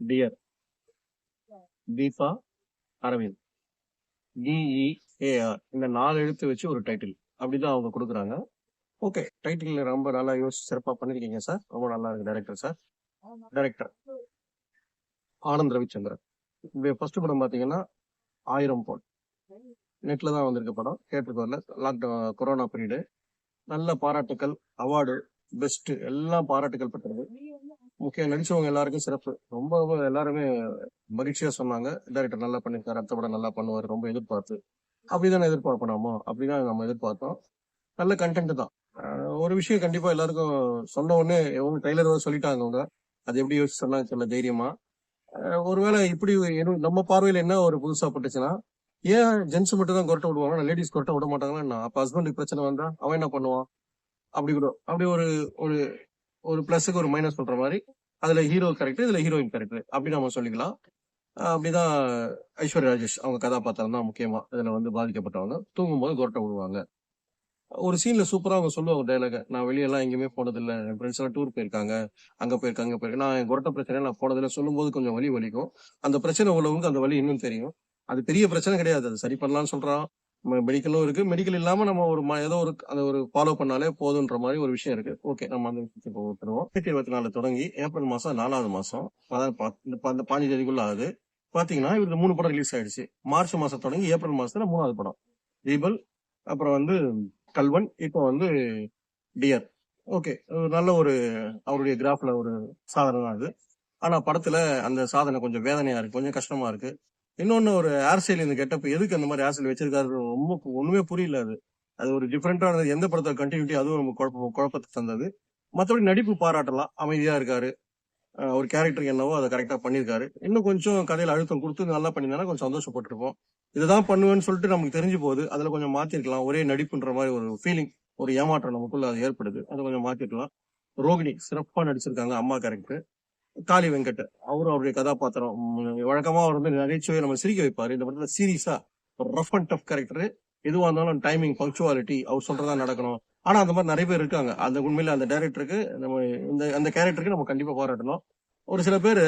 Dear Deepa Aravind DEAR இந்த நாலு எழுத்து வச்சு ஒரு டைட்டில் அப்படிதான் அவங்க கொடுக்குறாங்க. ஓகே டைட்டில் ரொம்ப நல்லா யோசிச்சு சிறப்பாக பண்ணிருக்கீங்க சார் ரொம்ப நல்லா இருக்கு director sir director Anand Ravichandran. First படம் பார்த்தீங்கன்னா ஆயிரம் போல். நெட்ல தான் வந்திருக்க படம். தேட்டருக்கு வரல. லாக்டவுன் கொரோனா பீரியடு நல்ல பாராட்டுக்கள் அவார்டு பெஸ்ட் எல்லாம் பாராட்டுகள் பெற்றது. முக்கியம் நடிச்சவங்க எல்லாருக்கும் சிறப்பு. ரொம்ப ரொம்ப எல்லாருமே மகிழ்ச்சியா சொன்னாங்க. டேரக்டர் நல்லா பண்ணிருக்காரு அடுத்த படம் நல்லா பண்ணுவாரு ரொம்ப எதிர்பார்த்து. அப்படிதான் எதிர்பார்ப்போம் அப்படிதான் நம்ம எதிர்பார்த்தோம். நல்ல கண்டென்ட் தான். ஒரு விஷயம் கண்டிப்பா எல்லாருக்கும் சொன்ன உடனே அவங்க ட்ரைலர் சொல்லிட்டாங்க அவங்க. அது எப்படி யோசிச்சு சொன்னாங்க சொல்ல தைரியமா. ஒருவேளை இப்படி எதுவும் நம்ம பார்வையில என்ன ஒரு புதுசா பட்டுச்சுன்னா ஏன் ஜென்ஸ் மட்டும் தான் கொரட்டை விடுவாங்க? லேடிஸ் கொரட்டை விட மாட்டாங்கன்னா அப்ப ஹஸ்பண்டுக்கு பிரச்சனை வந்தா அவன் என்ன பண்ணுவான்? அப்படி கூட. அப்படி ஒரு ஒரு ஒரு பிளஸுக்கு ஒரு மைனஸ் பண்ற மாதிரி அதுல ஹீரோ கேரக்டர் இதுல ஹீரோயின் கேரக்டர் அப்படி நம்ம சொல்லிக்கலாம். அப்படிதான் ஐஸ்வர்யா ராஜேஷ் அவங்க கதாபாத்திரம் தான் முக்கியமா. இதுல வந்து பாதிக்கப்பட்டவங்க. தூங்கும்போது கொரட்டை விடுவாங்க. ஒரு சீன்ல சூப்பரா அவங்க சொல்லுவாங்க டைலாக நான் வெளியெல்லாம் எங்கேயுமே போனதில்லை. என் ஃப்ரெண்ட்ஸ் எல்லாம் டூர் போயிருக்காங்க. அங்க போயிருக்காங்க போயிருக்காங்க. நான் என் கொரட்டை பிரச்சனை நான் போனதில்லை. சொல்லும்போது கொஞ்சம் வலி வலிக்கும். அந்த பிரச்சனை உள்ளவங்களுக்கு அந்த வலி இன்னும் தெரியும். அது பெரிய பிரச்சனை கிடையாது. அது சரி பண்ணலாம்னு சொல்றான். மெடிக்கலும் இருக்கு. மெடிக்கல் இல்லாம நம்ம ஒரு ஏதோ ஒரு அந்த ஒரு ஃபாலோ பண்ணாலே போதுன்ற மாதிரி ஒரு விஷயம் இருக்கு. ஓகே நம்ம அந்த விஷயத்துக்கு போட்டுருவோம் இருபத்தி நாலு தொடங்கி ஏப்ரல் மாசம் நாலாவது மாசம். அதான் பாஞ்சு தேதிக்குள்ள ஆகுது பாத்தீங்கன்னா இவருக்கு மூணு படம் ரிலீஸ் ஆயிடுச்சு. மார்ச் மாசம் தொடங்கி ஏப்ரல் மாசத்துல மூணாவது படம். தீபல் அப்புறம் வந்து கல்வன் இப்போ வந்து டியர் ஓகே நல்ல ஒரு அவருடைய கிராஃப்ல ஒரு சாதனை தான் அது. ஆனா படத்துல அந்த சாதனை கொஞ்சம் வேதனையா இருக்கு. கொஞ்சம் கஷ்டமா இருக்கு. இன்னொன்று ஒரு ஏர்செல் இந்த கெட்டப் எதுக்கு அந்த மாதிரி ஏர்செல் வச்சிருக்காரு? ரொம்ப ஒன்றுமே புரியல அது. அது ஒரு டிஃப்ரெண்ட்டான எந்த படத்தோட கண்டினியூட்டி அதுவும் நம்ம குழப்ப குழப்பத்தை தந்தது. மற்றபடி நடிப்பு பாராட்டலாம் அமைதியாக இருக்காரு. ஒரு கேரக்டருக்கு என்னவோ அதை கரெக்டாக பண்ணியிருக்காரு இன்னும் கொஞ்சம் கதையில் அழுத்தம் கொடுத்து நல்லா பண்ணியிருந்தானா கொஞ்சம் சந்தோஷப்பட்டிருப்போம். இதுதான் பண்ணுவேன்னு சொல்லிட்டு நமக்கு தெரிஞ்சு போகுது. அதில் கொஞ்சம் மாற்றிருக்கலாம் ஒரே நடிப்புன்ற மாதிரி ஒரு ஃபீலிங் ஒரு ஏமாற்றம் நமக்குள்ள அது ஏற்படுது. அதை கொஞ்சம் மாற்றிருக்கலாம் ரோகிணி சிறப்பாக நடிச்சிருக்காங்க அம்மா கேரக்டர் காளி வெங்கட் அவரும் அவருடைய கதாபாத்திரம். வழக்கமா அவர் வந்து நகைச்சுவை நம்ம சிரிக்க வைப்பாரு. இந்த படத்துல சீரியஸா ஒரு ரஃப் அண்ட் டஃப் கேரக்டர் எதுவா இருந்தாலும் டைமிங் பங்க்சுவாலிட்டி அவர் சொல்றதா நடக்கணும். ஆனா அந்த மாதிரி நிறைய பேர் இருக்காங்க. அந்த உண்மையில அந்த டேரக்டருக்கு நம்ம இந்த அந்த கேரக்டருக்கு நம்ம கண்டிப்பா பாராட்டணும். ஒரு சில பேர்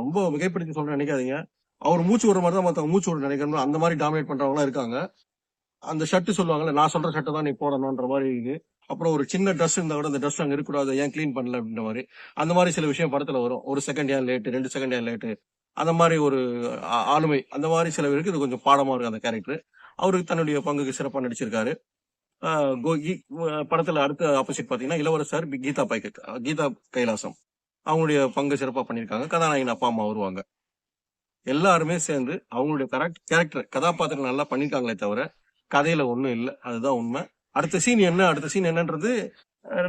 ரொம்ப மிகைப்படுத்தி சொல்ற நினைக்காதீங்க. அவர் மூச்சு விடுற மாதிரி தான் மத்தவங்க மூச்சு விட நினைக்கணும் அந்த மாதிரி டாமினேட் பண்றவங்க இருக்காங்க. அந்த ஷர்ட் சொல்லுவாங்கல்ல நான் சொல்ற ஷர்ட் தான் நீ போடணும்ன்ற மாதிரி இருக்கு அப்புறம் ஒரு சின்ன ட்ரெஸ் இருந்தா கூட அந்த ட்ரெஸ் அங்கே இருக்கக்கூடாது ஏன் க்ளீன் பண்ணல அப்படின்ற மாதிரி. அந்த மாதிரி சில விஷயம் படத்துல வரும். ஒரு செகண்ட் ஏன் லேட்டு ரெண்டு செகண்ட் ஏன் லேட்டு அந்த மாதிரி ஒரு ஆளுமை. அந்த மாதிரி சில பேருக்கு இது கொஞ்சம் பாடமா இருக்கு அந்த கேரக்டர் அவருக்கு தன்னுடைய பங்குக்கு சிறப்பாக நடிச்சிருக்காரு. கோகி படத்தில் படத்துல அடுத்த ஆப்போசிட் பாத்தீங்கன்னா இளவரசர் பி- கீதா பை கீதா கைலாசம். அவங்களுடைய பங்கு சிறப்பாக பண்ணியிருக்காங்க. கதாநாயகன் அப்பா அம்மா வருவாங்க. எல்லாருமே சேர்ந்து அவங்களுடைய கேரக்டர் கதாபாத்திரம் நல்லா பண்ணியிருக்காங்களே தவிர கதையில ஒன்றும் இல்லை. அதுதான் உண்மை. அடுத்த சீன் என்ன? அடுத்த சீன் என்னன்றது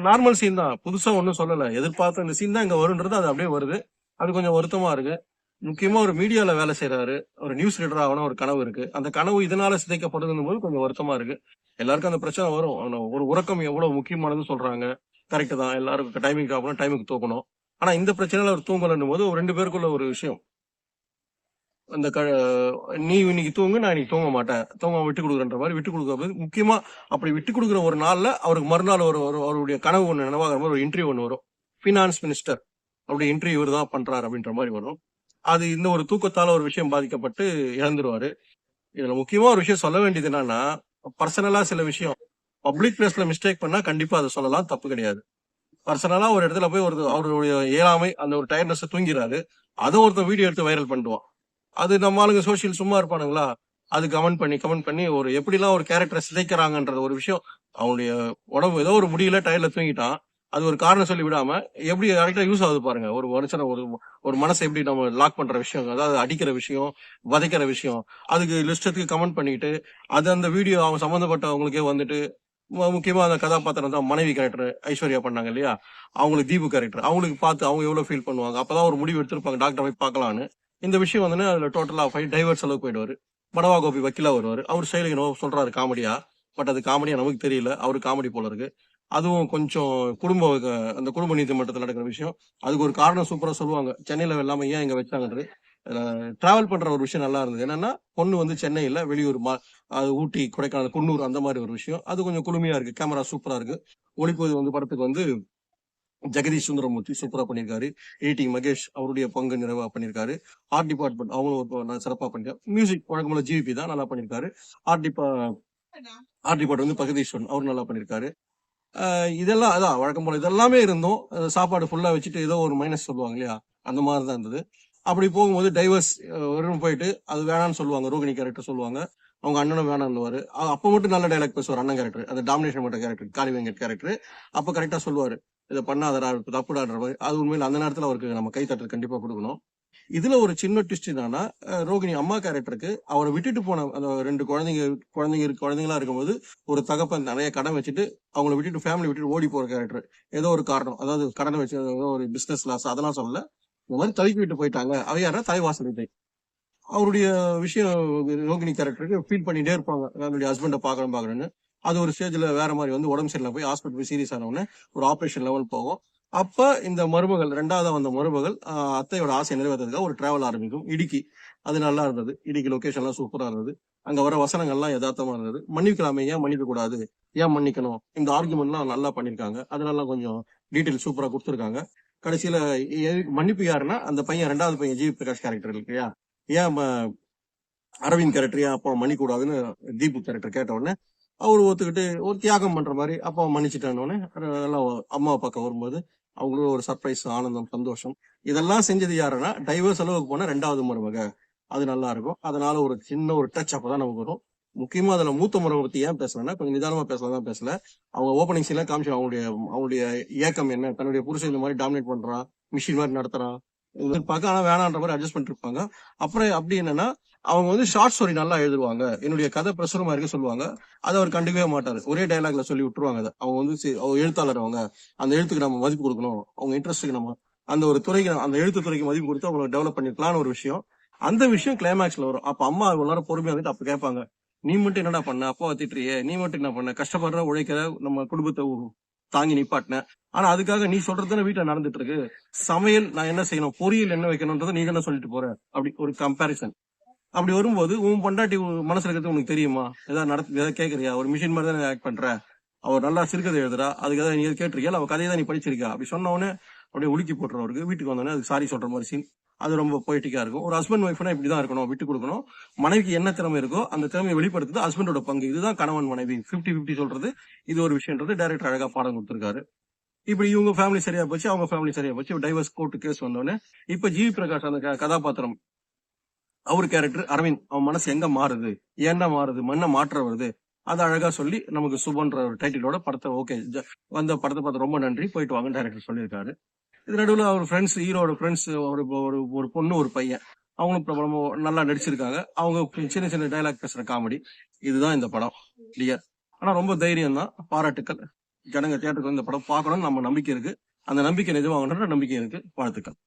நார்மல் சீன் தான். புதுசா ஒன்றும் சொல்லல. எதிர்பார்த்த இந்த சீன் தான் இங்க வருன்றது அது அப்படியே வருது. அது கொஞ்சம் வருத்தமா இருக்கு. முக்கியமா ஒரு மீடியால வேலை செய்யறாரு ஒரு நியூஸ் ரீடர் ஆகணும் ஒரு கனவு இருக்கு. அந்த கனவு இதனால சிதைக்கப்படுதுன்னு போது கொஞ்சம் வருத்தமா இருக்கு. எல்லாருக்கும் அந்த பிரச்சனை வரும். ஒரு உறக்கம் எவ்வளவு முக்கியமானது சொல்றாங்க. கரெக்ட் தான். எல்லாருக்கும் டைமிங் ஆகணும் டைமுக்கு தூக்கணும். ஆனா இந்த பிரச்சனையில அவர் தூங்கலன்னும் போது ஒரு ரெண்டு பேருக்குள்ள ஒரு விஷயம். அந்த க நீ இன்னைக்கு தூங்கு நான் இன்னைக்கு தூங்க மாட்டேன். தூங்க விட்டு கொடுக்குறன்ற மாதிரி விட்டு கொடுக்குறது முக்கியமா அப்படி விட்டு கொடுக்குற ஒரு நாள்ல அவருக்கு மறுநாள் ஒரு ஒரு அவருடைய கனவு ஒன்று நினைவாகிற மாதிரி ஒரு இன்டர்வியூ ஒன்று வரும். ஃபினான்ஸ் மினிஸ்டர் அப்படி இன்டர்வியூ இவர் தான் பண்றாரு அப்படின்ற மாதிரி வரும். அது இந்த ஒரு தூக்கத்தால ஒரு விஷயம் பாதிக்கப்பட்டு இழந்துருவாரு. இதுல முக்கியமா ஒரு விஷயம் சொல்ல வேண்டியது என்னன்னா பர்சனலா சில விஷயம் பப்ளிக் பிளேஸ்ல மிஸ்டேக் பண்ணா கண்டிப்பா அதை சொல்லலாம். தப்பு கிடையாது. பர்சனலா ஒரு இடத்துல போய் ஒரு அவருடைய இயலாமை அந்த ஒரு டயர்னஸ் தூங்கிறாரு அதை ஒருத்தன் வீடியோ எடுத்து வைரல் பண்ணுவான் அது நம்ம ஆளுங்க சோஷியல் சும்மா இருப்பானுங்களா? அது கமெண்ட் பண்ணி கமெண்ட் பண்ணி ஒரு எப்படிலாம் ஒரு கேரக்டரை சிதைக்கிறாங்கன்றது ஒரு விஷயம் அவனுடைய உடம்பு ஏதோ ஒரு முடியல டயர்ல தூங்கிட்டான். அது ஒரு காரணம் சொல்லி விடாம எப்படி கரெக்டா யூஸ் ஆகுது பாருங்க. ஒரு மனுஷனை ஒரு ஒரு மனசை எப்படி நம்ம லாக் பண்ற விஷயம் அதாவது அடிக்கிற விஷயம் வதைக்கிற விஷயம் அதுக்கு லிஸ்டத்துக்கு கமெண்ட் பண்ணிட்டு அது அந்த வீடியோ அவங்க சம்மந்தப்பட்டவங்களுக்கே வந்துட்டு முக்கியமா அந்த கதாபாத்திரம் தான் மனைவி கேரக்டர் ஐஸ்வர்யா பண்ணாங்க இல்லையா? அவங்களுக்கு தீபு கேரக்டர் அவங்களுக்கு பார்த்து அவங்க எவ்வளவு ஃபீல் பண்ணுவாங்க? அப்பதான் ஒரு முடிவு எடுத்திருப்பாங்க. டாக்டர் போய் பார்க்கலான்னு இந்த விஷயம் வந்து அதில் டோட்டலாக ஃபைவ் டைவர்ஸ் அளவுக்கு போயிடுவார். படவா கோபி வக்கீலா வருவார். அவர் செயலுக்கு என்னவோ சொல்றாரு காமெடியா. பட் அது காமெடியாக நமக்கு தெரியல. அவர் காமெடி போல இருக்கு. அதுவும் கொஞ்சம் குடும்ப அந்த குடும்ப நீதிமன்றத்தில் நடக்கிற விஷயம். அதுக்கு ஒரு காரணம் சூப்பராக சொல்லுவாங்க. சென்னையில் எல்லாமே ஏன் இங்கே வச்சாங்கன்றது. டிராவல் பண்ற ஒரு விஷயம் நல்லா இருந்தது. என்னன்னா பொண்ணு வந்து சென்னையில் வெளியூர் மா- அது ஊட்டி கொடைக்கானல் குன்னூர் அந்த மாதிரி ஒரு விஷயம். அது கொஞ்சம் குளுமையா இருக்கு. கேமரா சூப்பரா இருக்கு. ஒளிப்பதிவு வந்து படத்துக்கு வந்து ஜெகதீஷ் சுந்தரமூர்த்தி சூப்பரா பண்ணியிருக்காரு ஏடி மகேஷ் அவருடைய பங்கு நிறைவா பண்ணியிருக்காரு ஆர்ட் டிபார்ட்மெண்ட் அவங்களும் நான் நல்ல சிறப்பா மியூசிக் வழக்கம்போல ஜிபி தான் நல்லா பண்ணியிருக்காரு ஆர்ட் டிபா ஆர்ட் டிபார்ட்மெண்ட் வந்து பகதீஸ்வரன் அவர் நல்லா பண்ணியிருக்காரு இதெல்லாம் அதான் வழக்கம் போல இதெல்லாமே இருந்தோம். சாப்பாடு ஃபுல்லா வச்சுட்டு ஏதோ ஒரு மைனஸ் சொல்லுவாங்க இல்லையா? அந்த மாதிரி தான் இருந்தது. அப்படி போகும்போது டைவர்ஸ் வரும் போயிட்டு அது வேணாம்னு சொல்லுவாங்க. ரோகிணி கேரக்டர் சொல்லுவாங்க. அவங்க அண்ணனும் வேணாம்னுவாரு அ- அப்போ மட்டும் நல்ல டைலாக் பேசுவார் அண்ணன் கேரக்டர் அந்த டாமினேஷன் மட்டும் கேரக்டர் காளி வெங்கட் கேரக்டர் அப்போ கரெக்டாக சொல்லுவாரு. இதை பண்ணாதடா இது தப்புடான்ற மாதிரி அது உண்மையில் அந்த நேரத்தில் அவருக்கு நம்ம கைத்தட்டல் கண்டிப்பாக கொடுக்கணும். இதுல ஒரு சின்ன ட்விஸ்ட் என்னன்னா ரோகிணி அம்மா கேரக்டருக்கு அவரை விட்டுட்டு போன அந்த ரெண்டு குழந்தைங்க குழந்தைங்க குழந்தைங்களா இருக்கும்போது ஒரு தகப்பன் நிறைய கடன் வச்சுட்டு அவங்கள விட்டுட்டு ஃபேமிலி விட்டுட்டு ஓடி போற கேரக்டர் ஏதோ ஒரு காரணம். அதாவது கடன் வச்சு ஏதோ ஒரு பிசினஸ் லாஸ் அதெல்லாம் சொல்லல. இந்த மாதிரி தவிக்கி விட்டு போயிட்டாங்க. அவ யாரா தலைவாசல் அவருடைய விஷயம் ரோகிணி கேரக்டருக்கு ஃபீல் பண்ணிட்டே இருப்பாங்க. அவருடைய ஹஸ்பண்டை பார்க்கணும் பாக்கணும்னு அது ஒரு ஸ்டேஜ்ல வேற மாதிரி வந்து உடம்பு சரியில்லை. போய் ஹாஸ்பிட்டல் போய் சீரியஸ் ஆனவுடனே ஒரு ஆப்ரேஷன் லெவல் போகும். அப்ப இந்த மருமகள் ரெண்டாவதா வந்த மருமகள் அத்தையோட ஆசையை நிறைவேற்றதுக்காக ஒரு டிராவல் ஆரம்பிக்கும். இடுக்கி. அது நல்லா இருந்தது. இடுக்கி எல்லாம் சூப்பரா இருந்தது. அங்க வர வசனங்கள்லாம் யதார்த்தமா இருந்தது. மன்னிக்கலாமே ஏன் மன்னிக்க கூடாது ஏன் மன்னிக்கணும்? இந்த ஆர்குமெண்ட்லாம் நல்லா பண்ணிருக்காங்க அதனால கொஞ்சம் டீட்டெயில் சூப்பரா கொடுத்துருக்காங்க. கடைசியில மன்னிப்பு யாருன்னா அந்த பையன் ரெண்டாவது பையன் ஜி. பிரகாஷ் கேரக்டர் இல்லையா? ஏன் அரவிந்த் கேரக்டர் ஏன் அப்போ மன்னிக்க கூடாதுன்னு தீபு கேரக்டர் கேட்ட உடனே அவர் ஒத்துக்கிட்டு ஒரு தியாகம் பண்ற மாதிரி அப்பா மன்னிச்சுட்டானோடனே எல்லாம் அம்மா பக்கம் வரும்போது அவங்களும் ஒரு சர்ப்ரைஸ் ஆனந்தம் சந்தோஷம். இதெல்லாம் செஞ்சது யாருன்னா டைவர்ஸ் அளவுக்கு போன ரெண்டாவது மருமக. அது நல்லா இருக்கும். அதனால ஒரு சின்ன ஒரு டச் அப்போ தான் நமக்கு வரும். முக்கியமா அதுல மூத்த முறை பத்தி ஏன் பேசலன்னா கொஞ்சம் நிதானமா பேசலாம் தான் பேசல. அவங்க ஓப்பனிங் சீன்ல காமிச்சு அவங்களுடைய அவங்களுடைய ஏக்கம் என்ன தன்னுடைய புருஷன் இந்த மாதிரி டாமினேட் பண்றான் மிஷின் மாதிரி நடத்துறான். இது பார்க்க ஆனா வேணான்ற மாதிரி அட்ஜஸ்ட் பண்ணிட்டு இருப்பாங்க. அப்புறம் அப்படி என்னன்னா அவங்க வந்து ஷார்ட் ஸ்டோரி நல்லா எழுதுவாங்க. என்னுடைய கதை பிரசுரமா இருக்க சொல்லுவாங்க. அதை அவர் கண்டுக்கவே மாட்டாரு. ஒரே டைலாக்ல சொல்லி விட்டுருவாங்க அதை. அவங்க வந்து அவங்க எழுத்தாளர் அவங்க. அந்த எழுத்துக்கு நம்ம மதிப்பு கொடுக்கணும். அவங்க இன்ட்ரெஸ்ட்டுக்கு நம்ம அந்த ஒரு துறைக்கு அந்த எழுத்து துறைக்கு மதிப்பு கொடுத்து அவங்களை டெவலப் பண்ணிருக்கலாம்னு ஒரு விஷயம். அந்த விஷயம் கிளைமேக்ஸ்ல வரும். அப்ப அம்மா அவங்க நேரம் பொறுமையா வந்துட்டு அப்ப கேட்பாங்க நீ மட்டும் என்னடா பண்ண? அப்பாவை திட்டுறியே. நீ மட்டும் என்ன பண்ண? கஷ்டப்படுற உழைக்கிற நம்ம குடும்பத்தை தாங்கி நிப்பாட்டின. ஆனா அதுக்காக நீ சொல்றதுன்னு வீட்டுல நடந்துட்டு இருக்கு. சமையல் நான் என்ன செய்யணும்? பொரியல் என்ன வைக்கணும்ன்றத நீ தானே சொல்லிட்டு போற. அப்படி ஒரு கம்பாரிசன் அப்படி வரும்போது உன் பொண்டாட்டி உன் மனசுல இருக்கிறது உனக்கு தெரியுமா? ஏதாவது நடத்து ஏதாவது கேட்கறியா ஒரு மிஷின் மாதிரி தானே ஆக்ட் பண்ற? அவர் நல்லா சிறுகதை எழுதுறா. அதுக்கு ஏதாவது நீ கேட்டிருக்கியா? அவ கதையை தான் நீ படிச்சிருக்கா அப்படி சொன்னவொன்னே அப்படியே உலுக்கி போட்டுரும் அவருக்கு வீட்டுக்கு வந்தோடனே அதுக்கு சாரி சொல்ற மாதிரி சீன் அது ரொம்ப போயிட்டிக்கா இருக்கும். ஒரு ஹஸ்பண்ட் ஒய்ஃப்னா இப்படி தான் இருக்கணும். விட்டு கொடுக்கணும். மனைவிக்கு என்ன திறமை இருக்கோ அந்த திறமையை வெளிப்படுத்துது ஹஸ்பண்டோட பங்கு. இதுதான் கணவன் மனைவி. 50 50 சொல்றது இது ஒரு விஷயம்ன்றது டைரக்டர் அழகா பாடம் கொடுத்துருக்காரு. இப்படி இவங்க ஃபேமிலி சரியா போச்சு அவங்க ஃபேமிலி சரியா போச்சு. டைவர்ஸ் கோர்ட்டு கேஸ் வந்தோடனே இப்ப ஜிவி பிரகாஷ் அந்த க- கதாபாத்திரம் அவர் கேரக்டர் அரவிந்த் அவன் மனசு எங்க மாறுது? என்ன மாறுது? மண்ண மாற்ற வருது? அதை அழகா சொல்லி நமக்கு சுபன்ற ஒரு டைட்டிலோட படத்தை ஓகே வந்த படத்தை பார்த்து ரொம்ப நன்றி. போயிட்டு வாங்க டைரக்டர் சொல்லியிருக்காரு. இது நடுவில் அவர் ஃப்ரெண்ட்ஸ் ஹீரோட ஃப்ரெண்ட்ஸ் ஒரு ஒரு ஒரு பொண்ணு ஒரு பையன். அவங்களும் பிரபலமா நல்லா நடிச்சிருக்காங்க. அவங்க சின்ன சின்ன டைலாக் பேசுற காமெடி இதுதான் இந்த படம். டியர் ஆனா ரொம்ப தைரியம் தான் பாராட்டுக்கள். ஜனங்க தியேட்டருக்கு இந்த படம் பார்க்கணும்னு நம்ம நம்பிக்கை இருக்கு. அந்த நம்பிக்கை நிஜமாகணுன்ற நம்பிக்கை இருக்கு. வாழ்த்துக்கள்.